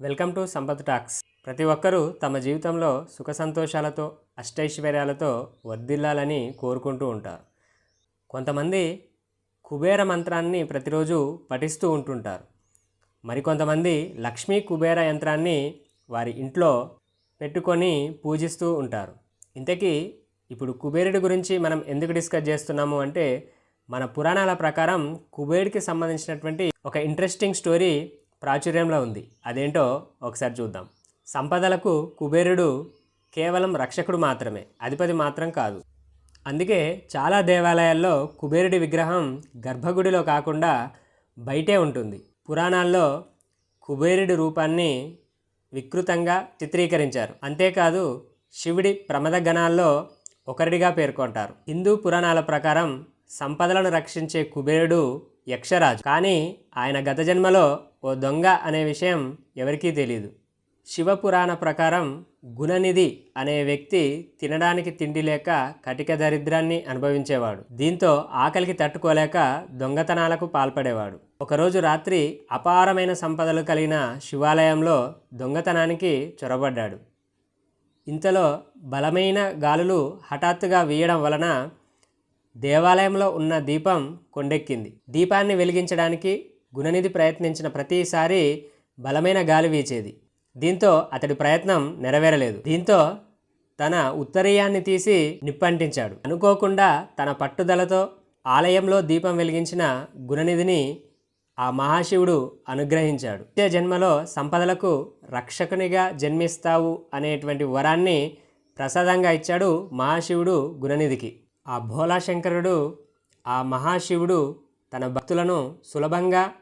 Welcome to Sampath talks. ప్రతి ఒక్కరూ తమ జీవితంలో సుఖ సంతోషాలతో అష్టైశ్వర్యాలతో వర్ధిల్లాలని కోరుకుంటూ ఉంటారు. కొంతమంది కుబేర మంత్రాన్ని ప్రతిరోజు పఠిస్తూ ఉంటుంటారు. మరికొంతమంది లక్ష్మీ కుబేర యంత్రాన్ని వారి ఇంట్లో పెట్టుకొని పూజిస్తూ ఉంటారు. ఇంతకీ ఇప్పుడు కుబేరుడి గురించి మనం ఎందుకు డిస్కస్ చేస్తున్నాము అంటే మన పురాణాల ప్రకారం కుబేరుడికి సంబంధించినటువంటి ఒక ఇంట్రెస్టింగ్ స్టోరీ ప్రాచుర్యంలో ఉంది. అదేంటో ఒకసారి చూద్దాం. సంపదలకు కుబేరుడు కేవలం రక్షకుడు మాత్రమే అధిపతి మాత్రం కాదు. అందుకే చాలా దేవాలయాల్లో కుబేరుడి విగ్రహం గర్భగుడిలో కాకుండా బయటే ఉంటుంది. పురాణాల్లో కుబేరుడి రూపాన్ని వికృతంగా చిత్రీకరించారు. అంతేకాదు శివుడి ప్రమద గణాల్లో ఒకరిడిగా పేర్కొంటారు. హిందూ పురాణాల ప్రకారం సంపదలను రక్షించే కుబేరుడు యక్షరాజు. కానీ ఆయన గత జన్మలో ఓ దొంగ అనే విషయం ఎవరికీ తెలియదు శివపురాణ ప్రకారం గుణనిధి అనే వ్యక్తి తినడానికి తిండి లేక కటిక దరిద్రాన్ని అనుభవించేవాడు. దీంతో ఆకలికి తట్టుకోలేక దొంగతనాలకు పాల్పడేవాడు. ఒకరోజు రాత్రి అపారమైన సంపదలు కలిగిన శివాలయంలో దొంగతనానికి చొరబడ్డాడు. ఇంతలో బలమైన గాలులు హఠాత్తుగా వీయడం వలన దేవాలయంలో ఉన్న దీపం కొండెక్కింది. దీపాన్ని వెలిగించడానికి గుణనిధి ప్రయత్నించిన ప్రతిసారి బలమైన గాలి వీచేది. దీంతో అతడి ప్రయత్నం నెరవేరలేదు. దీంతో తన ఉత్తరీయాన్ని తీసి నిప్పంటించాడు. అనుకోకుండా తన పట్టుదలతో ఆలయంలో దీపం వెలిగించిన గుణనిధిని ఆ మహాశివుడు అనుగ్రహించాడు. వచ్చే జన్మలో సంపదలకు రక్షకునిగా జన్మిస్తావు అనేటువంటి వరాన్ని ప్రసాదంగా ఇచ్చాడు మహాశివుడు గుణనిధికి. ఆ భోలాశంకరుడు ఆ మహాశివుడు తన భక్తులను సులభంగా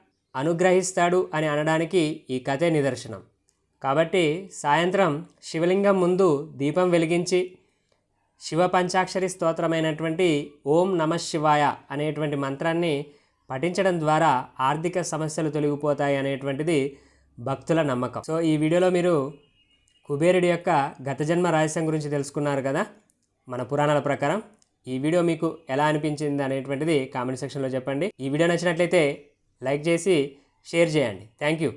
అనుగ్రహిస్తాడు అని అనడానికి ఈ కథే నిదర్శనం. కాబట్టి సాయంత్రం శివలింగం ముందు దీపం వెలిగించి శివ పంచాక్షరి స్తోత్రమైనటువంటి ఓం నమ శివాయ అనేటువంటి మంత్రాన్ని పఠించడం ద్వారా ఆర్థిక సమస్యలు తొలగిపోతాయి అనేటువంటిది భక్తుల నమ్మకం. సో ఈ వీడియోలో మీరు కుబేరుడి యొక్క గత జన్మ రహస్యం గురించి తెలుసుకున్నారు కదా మన పురాణాల ప్రకారం. ఈ వీడియో మీకు ఎలా అనిపించింది అనేటువంటిది కామెంట్ సెక్షన్లో చెప్పండి. ఈ వీడియో నచ్చినట్లయితే లైక్ చేసి షేర్ చేయండి. Thank you.